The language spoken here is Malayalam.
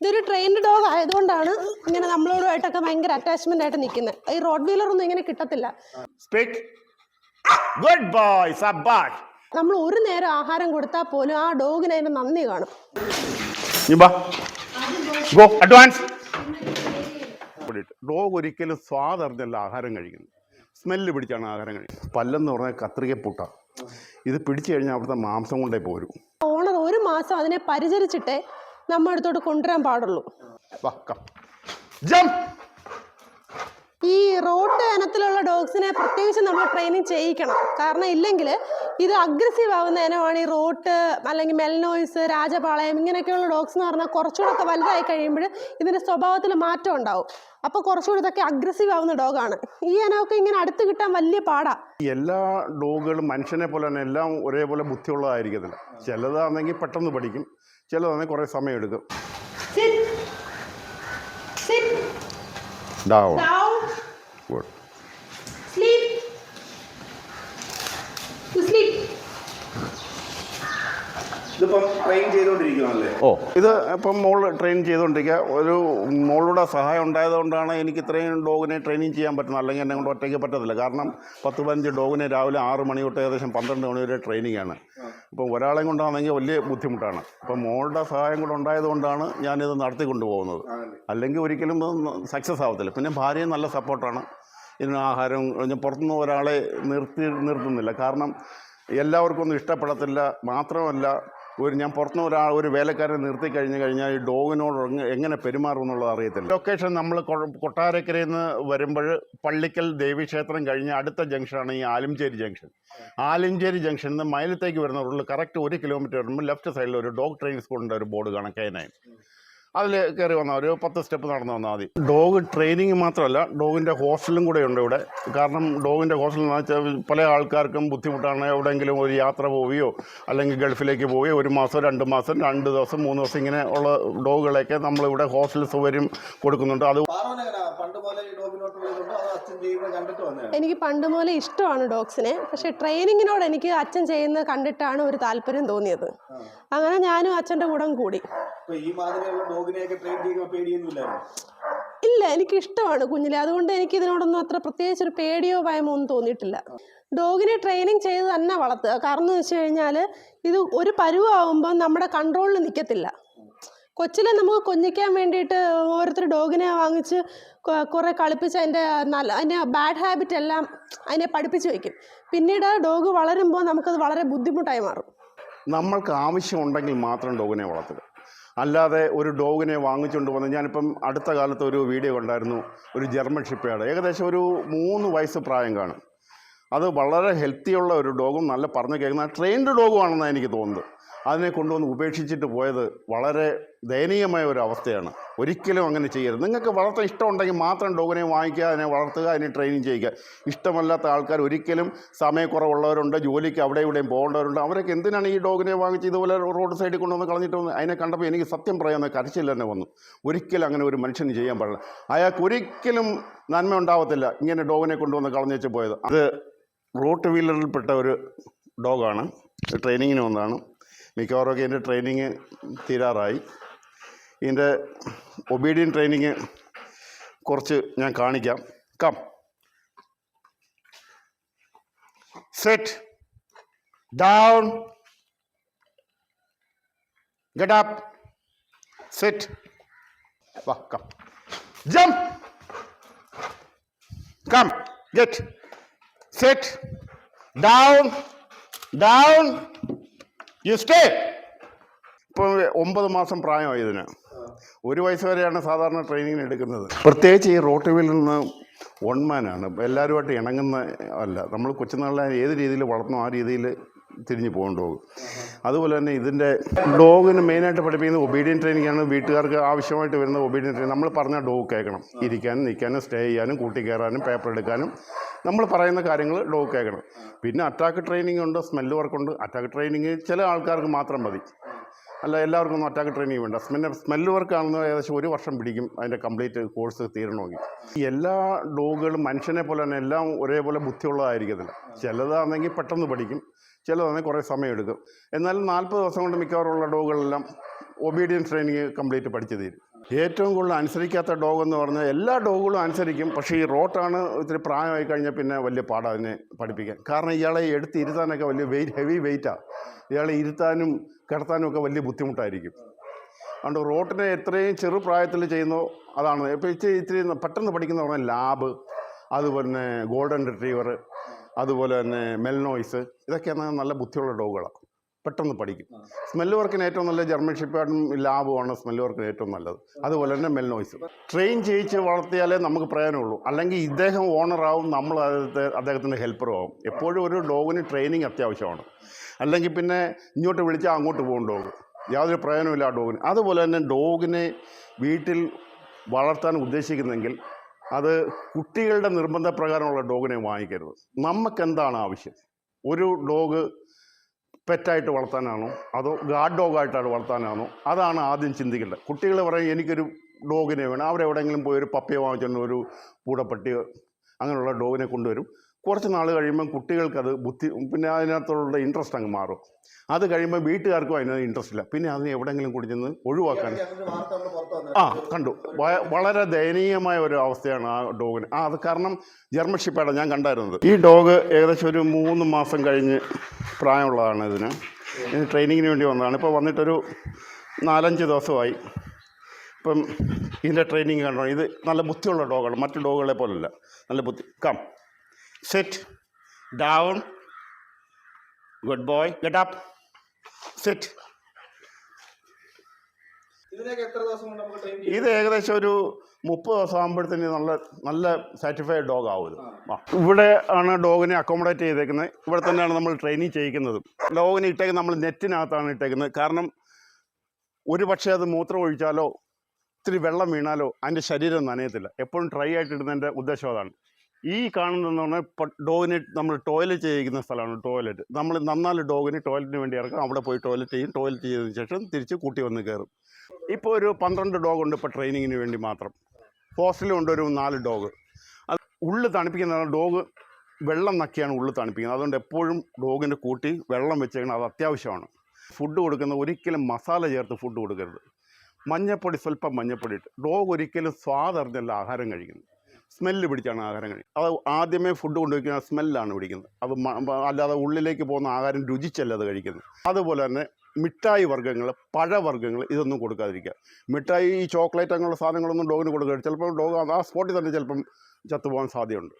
ഇതൊരു ട്രെയിൻഡ് ഡോഗ് ആയതുകൊണ്ടാണ് ഇങ്ങനെ നമ്മളോടുമായിട്ടൊക്കെ ഭയങ്കര അറ്റാച്ച്മെന്റ് ആയിട്ട് നിൽക്കുന്നത് ഈ റോഡ് വീലർ ഒന്നും ഇങ്ങനെ കിട്ടത്തില്ല. ഗുഡ് ബോയ് നമ്മൾ ഒരു നേരം ആഹാരം കൊടുത്താൽ പോലും ആ ഡോഗിന് അതിന് നന്ദി കാണും. ഗോ അഡ്വാൻസ് ഡോഗ് ഒരിക്കലും സ്വാദറിഞ്ഞല്ല ആഹാരം കഴിക്കുന്നത്. സ്മെല്ല് പിടിച്ചാണ് ആഹാരം കഴിക്കുന്നത്. പല്ലെന്ന് പറഞ്ഞാൽ കത്രികപ്പൂട്ട ഇത് പിടിച്ചു കഴിഞ്ഞാൽ അവിടുത്തെ മാംസം കൊണ്ടേ പോരും. ഓണർ ഒരു മാസം അതിനെ പരിചരിച്ചിട്ടേ നമ്മുടെ അടുത്തോട്ട് കൊണ്ടുവരാൻ പാടുള്ളൂ. ഈ റോഡ് ഇനത്തിലുള്ള ഡോഗ്സിനെ പ്രത്യേകിച്ച് നമ്മൾ ട്രെയിനിങ് ചെയ്യിക്കണം. കാരണം ഇല്ലെങ്കിൽ ഇത് അഗ്രസീവ് ആവുന്ന ഇനമാണ് ഈ റോട്ട് അല്ലെങ്കിൽ മെൽനോയ്സ് രാജപാളയം ഇങ്ങനെയൊക്കെയുള്ള ഡോഗ്സ് എന്ന് പറഞ്ഞാൽ കുറച്ചുകൂടെ ഒക്കെ വലുതായി കഴിയുമ്പോൾ ഇതിന്റെ സ്വഭാവത്തിൽ മാറ്റം ഉണ്ടാവും. അപ്പോൾ കുറച്ചുകൂടി ഇതൊക്കെ അഗ്രസീവ് ആവുന്ന ഡോഗാണ്. ഈ ഇനമൊക്കെ ഇങ്ങനെ അടുത്ത് കിട്ടാൻ വലിയ പാടാ. എല്ലാ ഡോഗുകളും മനുഷ്യനെ പോലെ തന്നെ എല്ലാം ഒരേപോലെ ബുദ്ധിയുള്ളതായിരിക്കത്തില്ല. ചിലതാണെങ്കിൽ പെട്ടെന്ന് പഠിക്കും. ചിലതാണെങ്കിൽ കുറേ സമയം എടുക്കും. ഡാവും ഗുഡ് ഇതിപ്പം ട്രെയിൻ ചെയ്തുകൊണ്ടിരിക്കുകയാണല്ലേ ഓ. ഇത് ഇപ്പം മോൾ ട്രെയിൻ ചെയ്തുകൊണ്ടിരിക്കുക ഒരു മോളുടെ സഹായം ഉണ്ടായതുകൊണ്ടാണ് എനിക്ക് ഇത്രയും ഡോഗിനെ ട്രെയിനിങ് ചെയ്യാൻ പറ്റുന്നത്. അല്ലെങ്കിൽ എന്നെ കൊണ്ട് ഒറ്റയ്ക്ക് പറ്റത്തില്ല. കാരണം പത്ത് പതിനഞ്ച് ഡോഗിനെ രാവിലെ ആറ് മണി തൊട്ട് ഏകദേശം പന്ത്രണ്ട് മണി വരെ ട്രെയിനിങ് ആണ്. ഇപ്പം ഒരാളെ കൊണ്ടാണെങ്കിൽ വലിയ ബുദ്ധിമുട്ടാണ്. അപ്പം മോളുടെ സഹായം കൂടെ ഉണ്ടായതുകൊണ്ടാണ് ഞാനിത് നടത്തിക്കൊണ്ടുപോകുന്നത് അല്ലെങ്കിൽ ഒരിക്കലും സക്സസ് ആവത്തില്ല. പിന്നെ ഭാര്യയും നല്ല സപ്പോർട്ടാണ് ഇതിന് ആഹാരം പുറത്തുനിന്ന് ഒരാളെ നിർത്തി നിർത്തുന്നില്ല. കാരണം എല്ലാവർക്കും ഒന്നും ഇഷ്ടപ്പെടത്തില്ല. മാത്രമല്ല ഒരു ഞാൻ പുറത്തുനിന്ന് ഒരാൾ ഒരു വേലക്കാരനെ നിർത്തി കഴിഞ്ഞ് കഴിഞ്ഞാൽ ഈ ഡോഗിനോട് എങ്ങനെ പെരുമാറും എന്നുള്ളത് അറിയത്തില്ല. ലൊക്കേഷൻ നമ്മൾ കൊട്ടാരക്കരയിൽ നിന്ന് വരുമ്പോൾ പള്ളിക്കൽ ദേവീക്ഷേത്രം കഴിഞ്ഞ് അടുത്ത ജംഗ്ഷനാണ് ഈ ആലഞ്ചേരി ജംഗ്ഷൻ. ആലഞ്ചേരി ജംഗ്ഷനിൽ നിന്ന് മൈലത്തേക്ക് വരുന്ന റോഡിൽ കറക്റ്റ് ഒരു കിലോമീറ്റർ വരുമ്പോൾ ലെഫ്റ്റ് സൈഡിൽ ഒരു ഡോഗ് ട്രെയിനിങ് സ്കൂളിന്റെ ഒരു ബോർഡ് കാണാം കെ നയൻ അതിൽ കയറി വന്നാൽ ഒരു പത്ത് സ്റ്റെപ്പ് നടന്നു വന്നാൽ മതി. ഡോഗ് ട്രെയിനിങ് മാത്രമല്ല ഡോഗിന്റെ ഹോസ്റ്റലും കൂടെ ഉണ്ട് ഇവിടെ. കാരണം ഡോഗിന്റെ ഹോസ്റ്റൽ എന്ന് വെച്ചാൽ പല ആൾക്കാർക്കും ബുദ്ധിമുട്ടാണ് എവിടെയെങ്കിലും ഒരു യാത്ര പോവുകയോ അല്ലെങ്കിൽ ഗൾഫിലേക്ക് പോവുകയോ ഒരു മാസം രണ്ട് മാസം രണ്ട് ദിവസം മൂന്ന് ദിവസം ഇങ്ങനെ ഉള്ള ഡോഗുകളെയൊക്കെ നമ്മളിവിടെ ഹോസ്റ്റൽ സൗകര്യം കൊടുക്കുന്നുണ്ട്. അത് എനിക്ക് പണ്ട് മുതലേ ഇഷ്ടമാണ് ഡോഗ്സിനെ. പക്ഷെ ട്രെയിനിങ്ങിനോട് എനിക്ക് അച്ഛൻ ചെയ്യുന്നത് കണ്ടിട്ടാണ് ഒരു താല്പര്യം തോന്നിയത്. അങ്ങനെ ഞാനും അച്ഛന്റെ കൂടെ കൂടി. ഇല്ല എനിക്ക് ഇഷ്ടമാണ് കുഞ്ഞിലെ. അതുകൊണ്ട് എനിക്ക് ഇതിനോടൊന്നും അത്ര പ്രത്യേകിച്ച് ഒരു പേടിയോ ഭയമോ ഒന്നും തോന്നിയിട്ടില്ല. ഡോഗിനെ ട്രെയിനിങ് ചെയ്ത് തന്നെ വളർത്തുക. കാരണം എന്ന് വെച്ച് കഴിഞ്ഞാൽ ഇത് ഒരു പരുവാകുമ്പോൾ നമ്മുടെ കൺട്രോളിൽ നിൽക്കത്തില്ല കൊച്ചിലെ നമുക്ക് കൊഞ്ഞിക്കാൻ വേണ്ടിയിട്ട് ഓരോരുത്തർ ഡോഗിനെ വാങ്ങിച്ച് കുറേ കളിപ്പിച്ച് അതിന്റെ നല്ല അതിന്റെ ബാഡ് ഹാബിറ്റ് എല്ലാം അതിനെ പഠിപ്പിച്ച് വയ്ക്കും. പിന്നീട് ഡോഗ് വളരുമ്പോൾ നമുക്കത് വളരെ ബുദ്ധിമുട്ടായി മാറും. നമ്മൾക്ക് ആവശ്യമുണ്ടെങ്കിൽ മാത്രം ഡോഗിനെ വളർത്തുക. അല്ലാതെ ഒരു ഡോഗിനെ വാങ്ങിച്ചുകൊണ്ട് വന്ന് ഞാനിപ്പം അടുത്ത കാലത്ത് ഒരു വീഡിയോ കണ്ടായിരുന്നു ഒരു ജർമ്മൻ ഷിപ്പയാട് ഏകദേശം ഒരു മൂന്ന് വയസ്സ് പ്രായം കാണും. അത് വളരെ ഹെൽത്തിയുള്ള ഒരു ഡോഗും നല്ല പറഞ്ഞു കേൾക്കുന്ന ട്രെയിൻഡ് ഡോഗുമാണെന്നാണ് എനിക്ക് തോന്നുന്നത്. അതിനെ കൊണ്ടുവന്ന് ഉപേക്ഷിച്ചിട്ട് പോയത് വളരെ ദയനീയമായ ഒരു അവസ്ഥയാണ്. ഒരിക്കലും അങ്ങനെ ചെയ്യരുത്. നിങ്ങൾക്ക് വളർത്താൻ ഇഷ്ടമുണ്ടെങ്കിൽ മാത്രം ഡോഗിനെ വാങ്ങിക്കുക അതിനെ വളർത്തുക അതിനെ ട്രെയിനിങ് ചെയ്യുക ഇഷ്ടമല്ലാത്ത ആൾക്കാർ ഒരിക്കലും സമയക്കുറവുള്ളവരുണ്ട് ജോലിക്ക് അവിടെ ഇവിടെയും പോകേണ്ടവരുണ്ട്. അവരൊക്കെ എന്തിനാണ് ഈ ഡോഗിനെ വാങ്ങിച്ച് ഇതുപോലെ റോഡ് സൈഡിൽ കൊണ്ടുവന്ന് കളഞ്ഞിട്ട് വന്ന് അതിനെ കണ്ടപ്പോൾ എനിക്ക് സത്യം പറയാൻ കരച്ചിൽ തന്നെ വന്നു. ഒരിക്കലും അങ്ങനെ ഒരു മനുഷ്യന് ചെയ്യാൻ പാടില്ല. അയാൾക്ക് ഒരിക്കലും നന്മ ഉണ്ടാവത്തില്ല ഇങ്ങനെ ഡോഗിനെ കൊണ്ടുവന്ന് കളഞ്ഞേച്ച് പോയത്. അത് റോട്ട് വീലറിൽപ്പെട്ട ഒരു ഡോഗാണ്. ട്രെയിനിങ്ങിന് വന്നതാണ്. മിക്കവാറും ഒക്കെ ഇതിന്റെ ട്രെയിനിങ് തീരാറായി. ഇതിന്റെ ഒബീഡിയൻ ട്രെയിനിങ് കുറച്ച് ഞാൻ കാണിക്കാം. Come sit down get up sit വാ come jump come get sit down down you stay ഇപ്പോൾ ഒമ്പത് മാസം പ്രായമായി ഇതിന്. ഒരു വയസ്സ് വരെയാണ് സാധാരണ ട്രെയിനിങ്ങിന് എടുക്കുന്നത്. പ്രത്യേകിച്ച് ഈ റോട്ടുവിൽ നിന്ന് വൺമാനാണ് എല്ലാവരുമായിട്ട് ഇണങ്ങുന്ന അല്ല. നമ്മൾ കൊച്ചുനാളിലെ ഏത് രീതിയിൽ വളർന്നോ ആ രീതിയിൽ തിരിഞ്ഞു പോകും. ഡോഗ് അതുപോലെ തന്നെ ഇതിന്റെ ഡോഗിന് മെയിനായിട്ട് പഠിപ്പിക്കുന്നത് ഒബീഡിയൻ ട്രെയിനിങ് ആണ്. വീട്ടുകാർക്ക് ആവശ്യമായിട്ട് വരുന്ന ഒബീഡിയൻ ട്രെയിനിങ് നമ്മൾ പറഞ്ഞാൽ ഡോഗ് കേൾക്കണം. ഇരിക്കാനും നിൽക്കാനും സ്റ്റേ ചെയ്യാനും കൂട്ടി കയറാനും പേപ്പർ എടുക്കാനും നമ്മൾ പറയുന്ന കാര്യങ്ങൾ ഡോഗ് കേൾക്കണം. പിന്നെ അറ്റാക്ക് ട്രെയിനിങ് ഉണ്ട് സ്മെല്ല് വർക്കുണ്ട് അറ്റാക്ക് ട്രെയിനിങ് ചില ആൾക്കാർക്ക് മാത്രം മതി. അല്ല എല്ലാവർക്കും ഒന്നും അറ്റാക്ക് ട്രെയിനിങ് വേണ്ട. സ്മെല്ല് സ്മെല്ല് വർക്കാണെന്ന് ഏകദേശം ഒരു വർഷം പിടിക്കും. അതിന്റെ കംപ്ലീറ്റ് കോഴ്സ് തീരണമെങ്കിൽ. എല്ലാ ഡോഗുകളും മനുഷ്യനെ പോലെ തന്നെ എല്ലാം ഒരേപോലെ ബുദ്ധിയുള്ളതായിരിക്കത്തില്ല. ചിലതാണെങ്കിൽ പെട്ടെന്ന് പഠിക്കും. ചിലതാണെങ്കിൽ കുറേ സമയം എടുക്കും. എന്നാലും നാൽപ്പത് ദിവസം കൊണ്ട് മിക്കവാറുള്ള ഡോഗുകളെല്ലാം ഒബീഡിയൻസ് ട്രെയിനിങ് കംപ്ലീറ്റ് പഠിച്ചു തീരും. ഏറ്റവും കൂടുതൽ അനുസരിക്കാത്ത ഡോഗ് എന്ന് പറഞ്ഞാൽ എല്ലാ ഡോഗുകളും അനുസരിക്കും. പക്ഷേ ഈ റോട്ടാണ് ഇത്തിരി പ്രായമായി കഴിഞ്ഞാൽ പിന്നെ വലിയ പാടാണ് അതിനെ പഠിപ്പിക്കാൻ. കാരണം ഇയാളെ എടുത്ത് ഇരുത്താനൊക്കെ വലിയ വെയിറ്റ് ഹെവി വെയിറ്റാണ് ഇയാളെ ഇരുത്താനും കിടത്താനും ഒക്കെ വലിയ ബുദ്ധിമുട്ടായിരിക്കും. അതുകൊണ്ട് റോട്ടിനെ എത്രയും ചെറുപ്രായത്തിൽ ചെയ്യുന്നോ അതാണ്. ഇപ്പോൾ ഇച്ചിരി ഇത്തിരി പെട്ടെന്ന് പഠിക്കുന്ന പറഞ്ഞാൽ ലാബ് അതുപോലെ തന്നെ ഗോൾഡൻ റിട്രീവർ അതുപോലെ തന്നെ മെൽനോയ്സ് ഇതൊക്കെയാണ് നല്ല ബുദ്ധിയുള്ള ഡോഗുകളാണ്. പെട്ടെന്ന് പഠിക്കും. സ്മെല്ല് വർക്കിന് ഏറ്റവും നല്ല ജർമ്മൻ ഷിപ്പാർഡും ലാബുമാണ് സ്മെല്ല് വർക്കിന് ഏറ്റവും നല്ലത്. അതുപോലെ തന്നെ മെൽ നോയ്സ് ട്രെയിൻ ചെയ്യിച്ച് വളർത്തിയാലേ നമുക്ക് പ്രയോജനമുള്ളൂ. അല്ലെങ്കിൽ ഇദ്ദേഹം ഓണറാവും നമ്മൾ അദ്ദേഹത്തെ അദ്ദേഹത്തിന്റെ ഹെൽപ്പറും ആവും. എപ്പോഴും ഒരു ഡോഗിന് ട്രെയിനിങ് അത്യാവശ്യമാണ്. അല്ലെങ്കിൽ പിന്നെ ഇങ്ങോട്ട് വിളിച്ചാൽ അങ്ങോട്ട് പോകും ഡോഗ് യാതൊരു പ്രയോജനമില്ല ആ ഡോഗിന് അതുപോലെ തന്നെ ഡോഗിനെ വീട്ടിൽ വളർത്താൻ ഉദ്ദേശിക്കുന്നെങ്കിൽ അത് കുട്ടികളുടെ നിർബന്ധപ്രകാരമുള്ള ഡോഗിനെ വാങ്ങിക്കരുത്. നമുക്കെന്താണ് ആവശ്യം? ഒരു ഡോഗ് പെറ്റായിട്ട് വളർത്താനാണോ? അതോ ഗാർഡ് ഡോഗായിട്ടാണ് വളർത്താനാണോ? അതാണ് ആദ്യം ചിന്തിക്കേണ്ടത്. കുട്ടികൾ പറയും എനിക്കൊരു ഡോഗിനെ വേണം. അവരെവിടെയെങ്കിലും പോയി ഒരു പപ്പിയെ വാങ്ങിച്ചുകൊണ്ട് ഒരു പൂടപ്പട്ടിയോ അങ്ങനെയുള്ള ഡോഗിനെ കൊണ്ടുവരും. കുറച്ച് നാൾ കഴിയുമ്പം കുട്ടികൾക്കത് ബുദ്ധി പിന്നെ അതിനകത്തുള്ള ഇൻട്രസ്റ്റ് അങ്ങ് മാറും. അത് കഴിയുമ്പോൾ വീട്ടുകാർക്കും അതിനകത്ത് ഇൻട്രസ്റ്റ് ഇല്ല. പിന്നെ അതിനെ എവിടെയെങ്കിലും കൂടി ചെന്ന് ഒഴിവാക്കാൻ. ആ കണ്ടു. വളരെ ദയനീയമായ ഒരു അവസ്ഥയാണ് ആ ഡോഗിന്. ആ അത് കാരണം ജർമ്മൻ ഷിപ്പാണ് ഞാൻ കണ്ടായിരുന്നത്. ഈ ഡോഗ് ഏകദേശം ഒരു മൂന്ന് മാസം കഴിഞ്ഞ് പ്രായമുള്ളതാണ് ഇതിന്. ഇതിന് ട്രെയിനിങ്ങിന് വേണ്ടി വന്നതാണ്. ഇപ്പോൾ വന്നിട്ടൊരു നാലഞ്ച് ദിവസമായി. ഇപ്പം ഇതിന്റെ ട്രെയിനിങ് കണ്ടോ? ഇത് നല്ല ബുദ്ധിയുള്ള ഡോഗാണ്. മറ്റു ഡോഗുകളെ പോലല്ല. നല്ല ബുദ്ധി. Come. Sit down good boy get up sit ഇതിനൊക്കെ എത്ര ദിവസം കൊണ്ട് നമുക്ക് ട്രെയിൻ ഇത് ഏകദേശം ഒരു മുപ്പത് ദിവസം ആകുമ്പോഴത്തേന് നല്ല നല്ല സാറ്റിസ്ഫൈഡ് ഡോഗ് ആവും ഇത് ആ. ഇവിടെ ആണ് ഡോഗിനെ അക്കോമഡേറ്റ് ചെയ്തേക്കുന്നത്. ഇവിടെ തന്നെയാണ് നമ്മൾ ട്രെയിനിങ് ചെയ്യിക്കുന്നത്. ഡോഗിനെ ഇട്ടേക്കുന്നത് നമ്മൾ നെറ്റിനകത്താണ് ഇട്ടേക്കുന്നത്. കാരണം ഒരു പക്ഷേ അത് മൂത്രം ഒഴിച്ചാലോ ഇത്തിരി വെള്ളം വീണാലോ അതിന്റെ ശരീരം നനയത്തില്ല. എപ്പോഴും ഡ്രൈ ആയിട്ട് ഇടുന്നതിന്റെ ഉദ്ദേശം അതാണ്. ഈ കാണുന്നതെന്ന് പറഞ്ഞാൽ നമ്മൾ ടോയ്ലറ്റ് ചെയ്യിക്കുന്ന സ്ഥലമാണ് ടോയ്ലറ്റ്. നമ്മൾ നന്നാൽ ഡോഗിന് ടോയ്ലറ്റിന് വേണ്ടി ഇറക്കാം. അവിടെ പോയി ടോയ്ലറ്റ് ചെയ്യും. ടോയ്ലറ്റ് ചെയ്തതിന് ശേഷം തിരിച്ച് കൂട്ടി വന്ന് കയറും. ഇപ്പോൾ ഒരു പന്ത്രണ്ട് ഉണ്ട് ഇപ്പോൾ ട്രെയിനിങ്ങിന് വേണ്ടി മാത്രം. ഹോസ്റ്റലിൽ ഉണ്ട് ഒരു നാല് ഡോഗ്. അത് ഉള്ളു തണുപ്പിക്കുന്ന ഡോഗ് വെള്ളം നക്കിയാണ് ഉള്ളു തണുപ്പിക്കുന്നത്. അതുകൊണ്ട് എപ്പോഴും ഡോഗിന്റെ കൂട്ടി വെള്ളം വെച്ചേക്കണം അത് അത്യാവശ്യമാണ്. ഫുഡ് കൊടുക്കുന്ന ഒരിക്കലും മസാല ചേർത്ത് ഫുഡ് കൊടുക്കരുത്. മഞ്ഞപ്പൊടി സ്വല്പം മഞ്ഞപ്പൊടി ഇട്ട്. ഡോഗ് ഒരിക്കലും സ്വാദറിഞ്ഞല്ല ആഹാരം കഴിക്കുന്നത്. സ്മെല്ല് പിടിച്ചാണ് ആഹാരം കഴിക്കുന്നത് അത് ആദ്യമേ ഫുഡ് കൊണ്ടുവയ്ക്കുന്ന സ്മെല്ലാണ് പിടിക്കുന്നത്. അത് അല്ലാതെ ഉള്ളിലേക്ക് പോകുന്ന ആഹാരം രുചിച്ചല്ല അത് കഴിക്കുന്നത്. അതുപോലെ തന്നെ മിഠായി വർഗങ്ങൾ പഴവർഗങ്ങൾ ഇതൊന്നും കൊടുക്കാതിരിക്കുക. മിഠായി ഈ ചോക്ലേറ്റ് അങ്ങനെയുള്ള സാധനങ്ങളൊന്നും ഡോഗിന് കൊടുക്കരുത്. ചിലപ്പോൾ ഡോഗ് ആ സ്പോട്ടിൽ തന്നെ ചിലപ്പം ചത്തുപോകാൻ സാധ്യതയുണ്ട്.